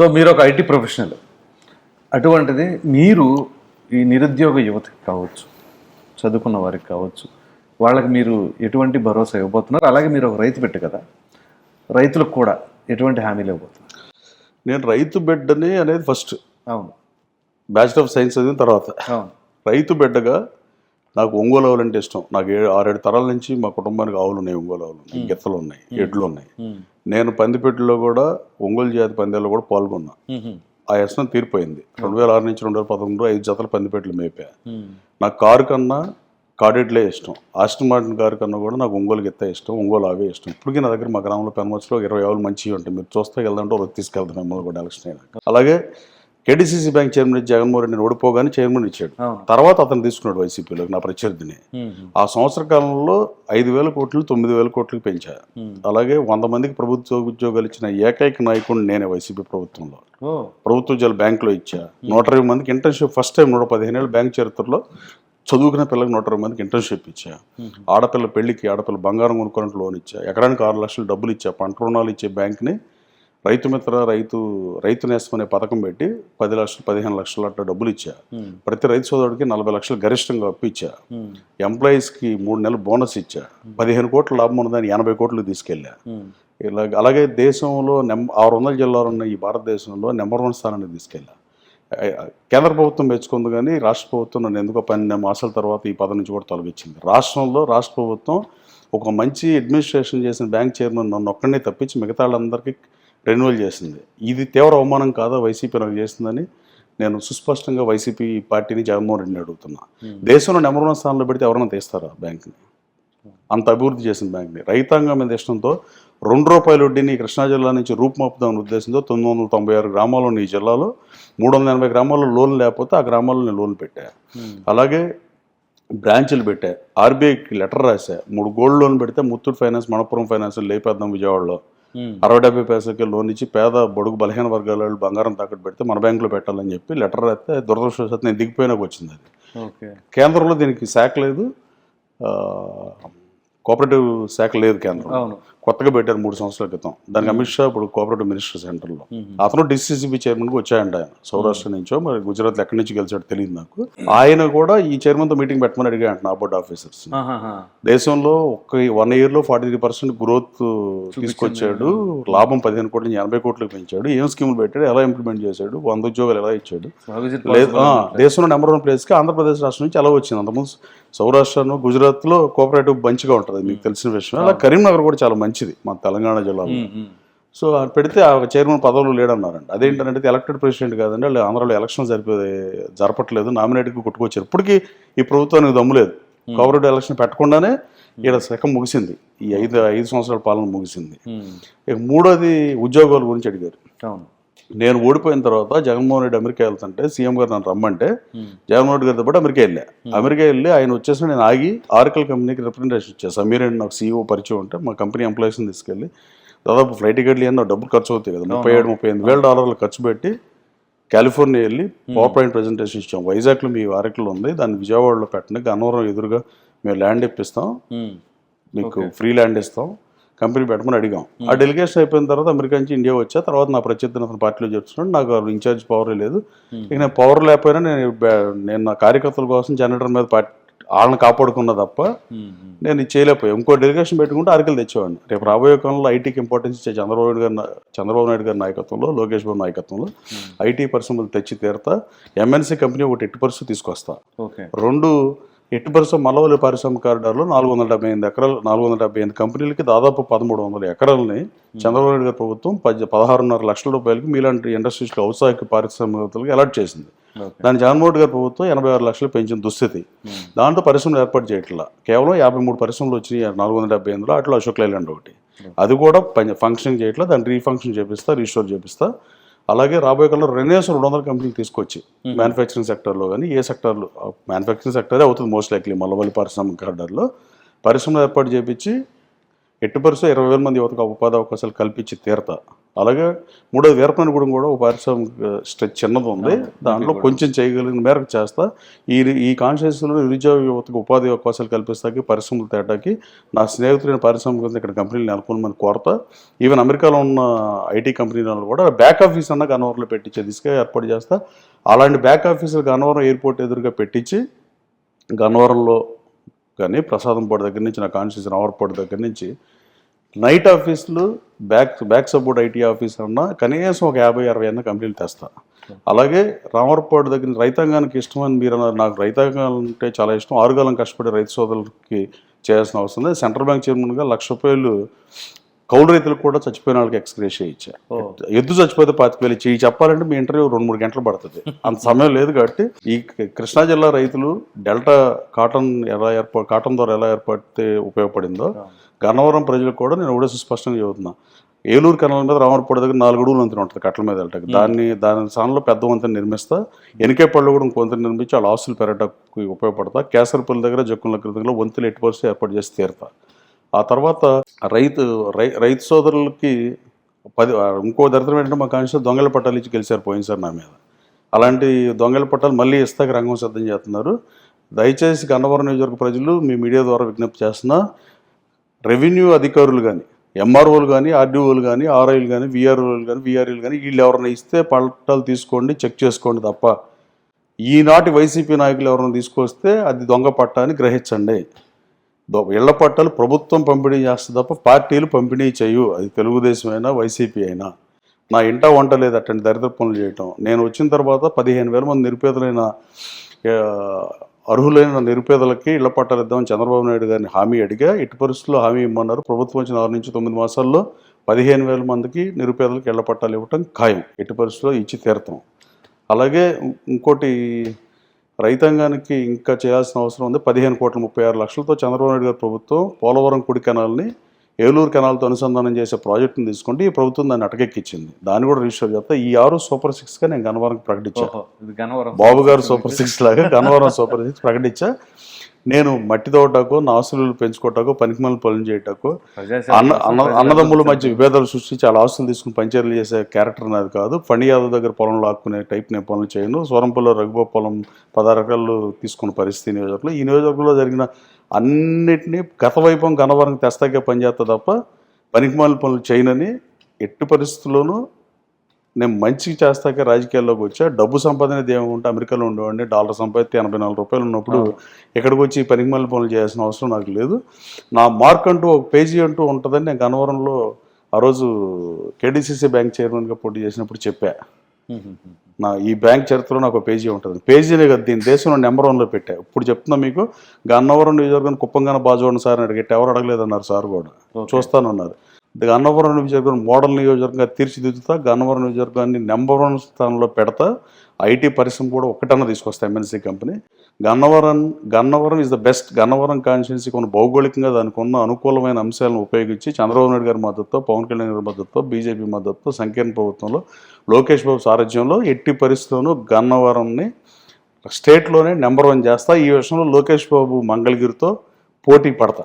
So మీరు ఒక IT professional. అటువంటిది మీరు ఈ నిరుద్యోగ యువతకి కావచ్చు చదువుకున్న వారికి కావచ్చు వాళ్ళకి మీరు ఎటువంటి భరోసా ఇవ్వబోతున్నారు? అలాగే మీరు ఒక రైతు పెట్టు కదా రైతులకు కూడా ఎటువంటి హామీలు ఇవ్వబోతున్నారు? నేను రైతు బిడ్డని అనేది ఫస్ట్. అవును. బ్యాచిలర్ ఆఫ్ సైన్స్ చదివిన తర్వాత. అవును. రైతు బిడ్డగా నాకు ఒంగోలు ఆవులు అంటే ఇష్టం. నాకు ఏడు ఆరేడు తరాల నుంచి మా కుటుంబానికి ఆవులు ఉన్నాయి ఒంగోలు ఆవులు ఉన్నాయి గిత్తలు ఉన్నాయి ఎడ్లు ఉన్నాయి. నేను పందిపెట్టులో కూడా ఒంగోలు జాతి పందాల్లో కూడా పాల్గొన్నా. ఆ వ్యసనం తీరిపోయింది. రెండు వేల ఆరు నుంచి రెండు వేల పదకొండు ఐదు జతల పందిపెట్లు మేపా. నాకు కారు కన్నా కాడెడ్లే ఇష్టం. ఆస్టన్ మార్టిన్ కారు కన్నా కూడా నాకు ఒంగోలు గిత్త ఇష్టం ఒంగోలు అవే ఇష్టం. ఇప్పటికీ నా దగ్గర మా గ్రామంలో పెనమచ్చులో ఇరవై ఆవులు మంచివి ఉంటాయి. మీరు చూస్తే వెళ్దాంటే ఒక తీసుకెళ్తాను మిమ్మల్ని కూడా ఎలక్షన్ అయినాక అలాగే కేడీసీసీ బ్యాంక్ చైర్మన్ జగన్మోహన్ రెడ్డిని ఓడిపోగానే చైర్మన్ ఇచ్చాడు. తర్వాత అతను తీసుకున్నాడు వైసీపీలోకి నా ప్రత్యర్థిని. ఆ సంవత్సర కాలంలో ఐదు వేల కోట్లు తొమ్మిది వేల కోట్లకు పెంచా. అలాగే వంద మందికి ప్రభుత్వ ఉద్యోగాలు ఇచ్చిన ఏకైక నాయకుడు నేనే వైసీపీ ప్రభుత్వంలో. ప్రభుత్వ ఉద్యోగాలు బ్యాంకులో ఇచ్చా. నూట ఇరవై మందికి ఇంటర్న్షిప్ ఫస్ట్ టైం నూట పదిహేను ఏళ్ళ బ్యాంక్ చరిత్రలో చదువుకున్న పిల్లలకు నూట ఇరవై మందికి ఇంటర్న్షిప్ ఇచ్చా. ఆడపిల్ల పెళ్ళికి ఆడపిల్ల బంగారం కొనుక్కోవడానికి లోన్ ఇచ్చా. ఎకరానికి ఆరు లక్షలు డబ్బులు ఇచ్చా. పంట రుణాలు ఇచ్చే బ్యాంక్ని రైతు మిత్ర రైతు రైతు నేస్తం అనే పథకం పెట్టి పది లక్షలు పదిహేను లక్షలు అట్లా డబ్బులు ఇచ్చా. ప్రతి రైతు సోదరుడికి నలభై లక్షలు గరిష్టంగా అప్పు ఇచ్చా. ఎంప్లాయీస్కి మూడు నెలలు బోనస్ ఇచ్చా. పదిహేను కోట్ల లాభం ఉన్నదాన్ని ఎనభై కోట్లు తీసుకెళ్ళా. ఇలా అలాగే దేశంలో నెం ఆరు వందల జిల్లాలు ఉన్న ఈ భారతదేశంలో నెంబర్ వన్ స్థానాన్ని తీసుకెళ్ళా. కేంద్ర ప్రభుత్వం మెచ్చుకుంది కానీ రాష్ట్ర ప్రభుత్వం నన్ను ఎందుకో పన్నెండు మాసాల తర్వాత ఈ పదవి నుంచి కూడా తొలగించింది. రాష్ట్రంలో రాష్ట్ర ప్రభుత్వం ఒక మంచి అడ్మినిస్ట్రేషన్ చేసిన బ్యాంక్ చైర్మన్ నన్ను ఒక్కడినే తప్పించి మిగతా వాళ్ళందరికీ రెన్యువల్ చేసింది. ఇది తీవ్ర అవమానం కాదా వైసీపీ నాకు చేసిందని నేను సుస్పష్టంగా వైసీపీ పార్టీని జగన్మోహన్ రెడ్డిని అడుగుతున్నా. దేశంలో నెంబర్ వన్ స్థానంలో పెడితే ఎవరైనా తీస్తారా బ్యాంక్ని? అంత అభివృద్ధి చేసిన బ్యాంక్ని. రైతాంగం మీద ఇష్టంతో రెండు రూపాయల వడ్డీని కృష్ణా జిల్లా నుంచి రూపుమాపుదామని ఉద్దేశంతో తొమ్మిది వందల తొంభై ఆరు గ్రామాలు ఉన్న ఈ జిల్లాలో మూడు వందల ఎనభై గ్రామాల్లో లోన్ లేకపోతే ఆ గ్రామాల్లో నేను లోన్ పెట్టా. ఉమ్. అలాగే బ్రాంచ్లు పెట్టా. ఆర్బీఐకి లెటర్ రాసా మూడు గోల్డ్ లోన్ పెడితే ముత్తూట్ ఫైనాన్స్ మనపురం ఫైనాన్స్ లేపేద్దాం విజయవాడలో. అరవై డెబ్బై పైసలకి లోన్ ఇచ్చి పేద బడుగు బలహీన వర్గాల వాళ్ళు బంగారం తాకట్టు పెడితే మన బ్యాంకులో పెట్టాలని చెప్పి లెటర్ రాస్తే దురదృష్టవశాత్తు నేను దిగిపోయినాక వచ్చింది అది. ఓకే. కేంద్రంలో దీనికి శాఖ లేదు. కోఆపరేటివ్ శాఖ లేదు కేంద్రం అవును. కొత్తగా పెట్టారు మూడు సంవత్సరాల క్రితం. దానికి అమిత్ షా ఇప్పుడు కోఆపరేటివ్ మినిస్టర్ సెంటర్లో. అతను డిసిసిబి చైర్మన్కి వచ్చాయంట ఆయన. సౌరాష్ట్ర నుంచో మరి గుజరాత్ ఎక్కడి నుంచి గెలిచాడో తెలియదు నాకు. ఆయన కూడా ఈ చైర్మన్తో మీటింగ్ పెట్టమని అడిగా అంట నా బోర్డ్ ఆఫీసర్స్. దేశంలో ఒక వన్ ఇయర్లో ఫార్టీ త్రీ పర్సెంట్ గ్రోత్ తీసుకొచ్చాడు. లాభం పదిహేను కోట్ల నుంచి ఎనభై కోట్లకు పెంచాడు. ఏం స్కీములు పెట్టాడు ఎలా ఇంప్లిమెంట్ చేశాడు వంద ఉద్యోగాలు ఎలా ఇచ్చాడు. దేశంలో నెంబర్ వన్ ప్లేస్కి ఆంధ్రప్రదేశ్ రాష్ట్రం నుంచి అలా వచ్చింది. అంతకుముందు సౌరాష్ట్రను గుజరాత్లో కోఆపరేటివ్ మంచిగా ఉంటుంది మీకు తెలిసిన విషయం. అలా కరీంనగర్ కూడా చాలా మంచిది మా తెలంగాణ జిల్లాలో. సో పెడితే ఆ చైర్మన్ పదవులు లేడన్నారండి అదేంటంటే ఎలక్టెడ్ ప్రెసిడెంట్ కాదండి వాళ్ళు ఆంధ్రాలో ఎలక్షన్ జరిపే జరపట్లేదు నామినేట్కి కొట్టుకొచ్చారు. ఇప్పటికీ ఈ ప్రభుత్వానికి దమ్ము లేదు. కోఆపరేటివ్ ఎలక్షన్ పెట్టకుండానే ఈడ శకం ముగిసింది. ఈ ఐదు ఐదు సంవత్సరాల పాలన ముగిసింది. ఇక మూడోది ఉద్యోగాల గురించి అడిగారు. అవును. నేను ఓడిపోయిన తర్వాత జగన్మోహన్ రెడ్డి అమెరికా వెళ్తుంటే సీఎం గారు నన్ను రమ్మంటే. జగన్మోహన్ రెడ్డి గారితో పాటు అమెరికా వెళ్ళా. అమెరికా వెళ్ళి ఆయన వచ్చేసి నేను ఆగి ఆర్కల్ కంపెనీకి రిప్రజెంటేషన్ ఇచ్చాను సమీర్ అండ్ నాకు సీఈఓ పరిచయం ఉంటే మా కంపెనీ ఎంప్లాయీస్ని తీసుకెళ్ళి దాదాపు ఫ్లైట్ టికెట్లు ఏమన్నా డబ్బులు ఖర్చు అవుతాయి కదా. ముప్పై ఏడు ముప్పై ఎనిమిది వేల డాలర్లు ఖర్చు పెట్టి కాలిఫోర్నియా వెళ్ళి పవర్ పాయింట్ ప్రజెంటేషన్ ఇచ్చాం. వైజాగ్లో మీ ఆర్కల్ ఉంది. దాన్ని విజయవాడలో పెట్టండి. గన్నవరం ఎదురుగా మేము ల్యాండ్ ఇప్పిస్తాం. ఉమ్. మీకు ఫ్రీ ల్యాండ్ ఇస్తాం. కంపెనీ పెట్టమని అడిగాం. ఆ డెలిగేషన్ అయిపోయిన తర్వాత అమెరికా నుంచి ఇండియా వచ్చా తర్వాత నా ప్రత్యర్థిని అతను పార్టీలో చెప్తున్నాడు నాకు ఇన్ఛార్జ్ పవర్ లేదు. ఇక నేను పవర్ లేకపోయినా నేను నేను నా కార్యకర్తల కోసం జనరేటర్ మీద పార్టీ వాళ్ళని కాపాడుకున్నా తప్ప. నేను చేయలేకపోయా. ఇంకో డెలిగేషన్ పెట్టుకుంటే అరకలు తెచ్చేవాడిని. రేపు రాబోయే కాలంలో ఐటీకి ఇంపార్టెన్స్ ఇచ్చే చంద్రబాబు నాయుడు గారి చంద్రబాబు నాయుడు గారి నాయకత్వంలో లోకేష్ బాబు నాయకత్వంలో ఐటీ పరిశ్రమలు తెచ్చి తీరుతా ఎంఎన్సీ కంపెనీ ఒకటి ఎట్టి పరిస్థితి తీసుకొస్తా. ఓకే. రెండు ఎట్టి పరిశ్రమ మల్లవల్లి పారిశ్రామిక కారిడార్లో నాలుగు వందల డెబ్బై ఎనిమిది ఎకరాలు నాలుగు వందల డెబ్బై ఎనిమిది కంపెనీలకి దాదాపు పదమూడు వందల ఎకరాలని చంద్రబాబు నాయుడు గారి ప్రభుత్వం పది పదహారున్నర లక్షల రూపాయలకి మీలాంటి ఇండస్ట్రీస్లో ఔత్సాహిక పారిశ్రామికవేత్తలకు అలాట్ చేసింది. దాని జగన్మోహన్ గారి ప్రభుత్వం ఎనభై ఆరు లక్షలు పెంచిన దుస్థితి. Hmm. దాంట్లో పరిశ్రమలు ఏర్పాటు చేయట్లా. కేవలం యాభై మూడు పరిశ్రమలు వచ్చినాయి నాలుగు వందల డెబ్బై ఎనిమిదిలో అట్లా అశోక్ లైలాండ్ ఒకటి. అది కూడా పని ఫంక్షన్ చేయట్లా. దాన్ని రీఫంక్షన్ చేపిస్తా రీస్టోర్ చేపిస్తా. అలాగే రాబోయే కాలంలో రెనేస్ రెండు వందల కంపెనీలు తీసుకొచ్చి మ్యానుఫ్యాక్చరింగ్ సెక్టర్లో కానీ ఏ సెక్టర్లో మ్యానుఫ్యాక్చరింగ్ సెక్టరే అవుతుంది మోస్ట్ లైక్లీ మల్లవల్లి పారిశ్రామిక కార్డర్లో పరిశ్రమలు ఏర్పాటు చేపించి ఎట్టి పరిస్థితుల్లో ఇరవై వేల మంది యువతకు ఉపాధి అవకాశాలు కల్పించి తీరతా. అలాగే మూడోది వీరపనగూడెం కూడా ఒక పారిశ్రామిక స్ట్రెచ్ చిన్నది ఉంది. దాంట్లో కొంచెం చేయగలిగిన మేరకు చేస్తా. ఈ ఈ కాన్షియస్లో నిరుద్యోగ యువతకు ఉపాధి అవకాశాలు కల్పిస్తాకి పరిశ్రమలు తేటాకి నా స్నేహితులైన పారిశ్రామిక ఇక్కడ కంపెనీలు నెలకొనమని కోరతా. ఈవెన్ అమెరికాలో ఉన్న ఐటీ కంపెనీ వాళ్ళు కూడా బ్యాక్ ఆఫీస్ అన్న గన్నవరంలో పెట్టించే దిశగా ఏర్పాటు చేస్తా. అలాంటి బ్యాక్ ఆఫీసులు గన్నవరం ఎయిర్పోర్ట్ ఎదురుగా పెట్టించి గన్నవరంలో కానీ ప్రసాదంపాడు దగ్గర నుంచి నా కాన్షియస్ రావర్పాడు దగ్గర నుంచి నైట్ ఆఫీసులు back back support IT office అన్నా కనీసం ఒక యాభై అరవై అన్న కంపెనీలు తెస్తా. అలాగే రామర్పాడు దగ్గర రైతాంగానికి ఇష్టం అని మీరు అన్నారు. నాకు రైతాంగం అంటే చాలా ఇష్టం. ఆరుగాలం కష్టపడే రైతు సోదరులకి చేయాల్సిన అవసరం లేదు. సెంట్రల్ బ్యాంక్ చైర్మన్గా లక్ష రూపాయలు కౌలు రైతులకు కూడా చచ్చిపోయిన వాళ్ళకి ఎక్స్గ్రేషియా ఇచ్చా ఎద్దు చచ్చిపోతే పాతిక వేలు ఇవి చెప్పాలంటే మీ ఇంటర్వ్యూ రెండు మూడు గంటలు పడుతుంది. అంత సమయం లేదు కాబట్టి ఈ కృష్ణా జిల్లా రైతులు డెల్టా కాటన్ ఎలా ఏర్పా కాటన్ ద్వారా ఎలా ఏర్పడితే ఉపయోగపడిందో గన్నవరం ప్రజలకు కూడా నేను ఒకటే సుస్పష్టంగా చెబుతున్నా. ఏలూరు కెనాల్ మీద రామరపూడి దగ్గర నాలుగు అడుగులు వంతెన ఉంటుంది కట్టల మీద వెళ్ళటానికి దాన్ని దాని స్థానంలో పెద్ద వంతెన నిర్మిస్తా. ఎనికేపళ్ళు కూడా ఇంకో వంతెన నిర్మించి వాళ్ళ ఆస్తులు పెరగడానికి ఉపయోగపడతా. కేసరపల్లి దగ్గర జక్కుల దగ్గర వంతులు ఎట్టి పరిస్థితి ఏర్పాటు చేసి తీరుతా. ఆ తర్వాత రైతు రై రైతు సోదరులకి పది ఇంకో దరిద్రం ఏంటంటే మా కాన్స్టిట్యూషన్ దొంగల పట్టాలు ఇచ్చి గెలిచారు పోయినసారి నా మీద. అలాంటి దొంగల పట్టాలు మళ్ళీ ఇస్తాక రంగం సిద్ధం చేస్తున్నారు. దయచేసి గన్నవరం నియోజకవర్గ ప్రజలు మీ మీడియా ద్వారా విజ్ఞప్తి చేస్తున్నా రెవెన్యూ అధికారులు కానీ ఎంఆర్ఓలు కానీ ఆర్డీఓలు కానీ ఆర్ఐలు కానీ విఆర్ఓలు కానీ విఆర్ఈలు కానీ వీళ్ళు ఎవరైనా ఇస్తే పట్టాలు తీసుకోండి చెక్ చేసుకోండి తప్ప. ఈనాటి వైసీపీ నాయకులు ఎవరైనా తీసుకొస్తే అది దొంగ పట్టా అని గ్రహించండి. ఇళ్ళ పట్టాలు ప్రభుత్వం పంపిణీ చేస్తుంది తప్ప పార్టీలు పంపిణీ చేయు. అది తెలుగుదేశం అయినా వైసీపీ అయినా. నా ఇంట వంట లేదు అట్టండి దరిద్ర పనులు చేయటం. నేను వచ్చిన తర్వాత పదిహేను వేల మంది నిరుపేదలైన అర్హులైన నిరుపేదలకి ఇళ్ళ పట్టాలు ఇద్దామని చంద్రబాబు నాయుడు గారిని హామీ అడిగా. ఇటు పరిస్థితుల్లో హామీ ఇమ్మన్నారు. ప్రభుత్వం వచ్చిన ఆరు నుంచి తొమ్మిది మాసాల్లో పదిహేను వేల మందికి నిరుపేదలకు ఇళ్ళ పట్టాలు ఇవ్వటం ఖాయం. ఎట్టి పరిస్థితుల్లో ఇచ్చి తీరతాం. అలాగే ఇంకోటి రైతాంగానికి ఇంకా చేయాల్సిన అవసరం ఉంది. పదిహేను కోట్ల ముప్పై ఆరు లక్షలతో చంద్రబాబు నాయుడు గారి ప్రభుత్వం పోలవరం కుడి కెనాల్ని ఏలూరు కెనాల్తో అనుసంధానం చేసే ప్రాజెక్టును తీసుకుంటే ఈ ప్రభుత్వం దాన్ని అటకెక్కించింది దాన్ని కూడా రిజిస్టర్ చేస్తా ఈ ఆరు సూపర్ సిక్స్గా నేను గన్నవరంకి ప్రకటించాను గన్నవరం బాబు గారు సూపర్ సిక్స్ లాగా గన్నవరం సూపర్ సిక్స్ ప్రకటించా. నేను మట్టి తోటకు నాసులు పెంచుకోవటకు పనికిమల పనులు చేయటకు అన్నదమ్ముల మధ్య విభేదాలు సృష్టించి చాలా ఆస్తులు తీసుకుని పంచర్లు చేసే క్యారెక్టర్ నాది కాదు. ఫణి యాదవ్ దగ్గర పొలం లాక్కునే టైప్ నేను పనులు చేయను. సూరంపల్లిలో రఘుబాబు పొలం పదహారు ఎకరాలు తీసుకున్న పరిస్థితి నియోజకవర్గంలో. ఈ నియోజకవర్గంలో జరిగిన అన్నిటినీ గత వైభవం గణవరం తెస్తాకే పనిచేస్తా తప్ప పనికిమాల పనులు చేయనని ఎట్టి పరిస్థితుల్లోనూ నేను మంచి చేస్తాకే రాజకీయాల్లోకి వచ్చా. డబ్బు సంపాదన ఏముంటే అమెరికాలో ఉండేవాడిని డాలర్ సంపాదిస్తే ఎనభై నాలుగు రూపాయలు ఉన్నప్పుడు ఇక్కడికి వచ్చి పనికిమాల పనులు చేయాల్సిన అవసరం నాకు లేదు. నా మార్క్ అంటూ ఒక పేజీ అంటూ ఉంటుందని నేను గన్నవరంలో ఆ రోజు కేడీసీసీ బ్యాంక్ చైర్మన్గా పోటీ చేసినప్పుడు చెప్పా. నా ఈ బ్యాంక్ చరిత్రలో నాకు ఒక పేజీ ఉంటుంది. పేజీనే కదా దీని దేశంలో నెంబర్ వన్లో పెట్టా. ఇప్పుడు చెప్తున్నా మీకు గన్నవరం నియోజకవర్గం కుప్పంగాన బాజోడిన సార్ అని అడిగితే ఎవరు అడగలేదన్నారు సార్ కూడా. చూస్తానన్నారు. గన్నవరం నియోజకవర్గం మోడల్ నియోజకవర్గంగా తీర్చిదిద్దుతా గన్నవరం నియోజకవర్గాన్ని నెంబర్ వన్ స్థానంలో పెడతా ఐటీ పరిశ్రమ కూడా ఒకటన్నా తీసుకొస్తా MNC company Gannavaram Gannavaram is the best Gannavaram constituency కొన్ని భౌగోళికంగా దానికి ఉన్న అనుకూలమైన అంశాలను ఉపయోగించి చంద్రబాబు నాయుడు గారి మద్దతుతో పవన్ కళ్యాణ్ గారి మద్దతుతో బీజేపీ మద్దతుతో సంకీర్ణ ప్రభుత్వంలో లోకేష్ బాబు సారథ్యంలో ఎట్టి పరిస్థితుల్లోనూ గన్నవరంని స్టేట్లోనే నెంబర్ వన్ చేస్తా ఈ విషయంలో లోకేష్ బాబు మంగళగిరితో పోటీ పడతా.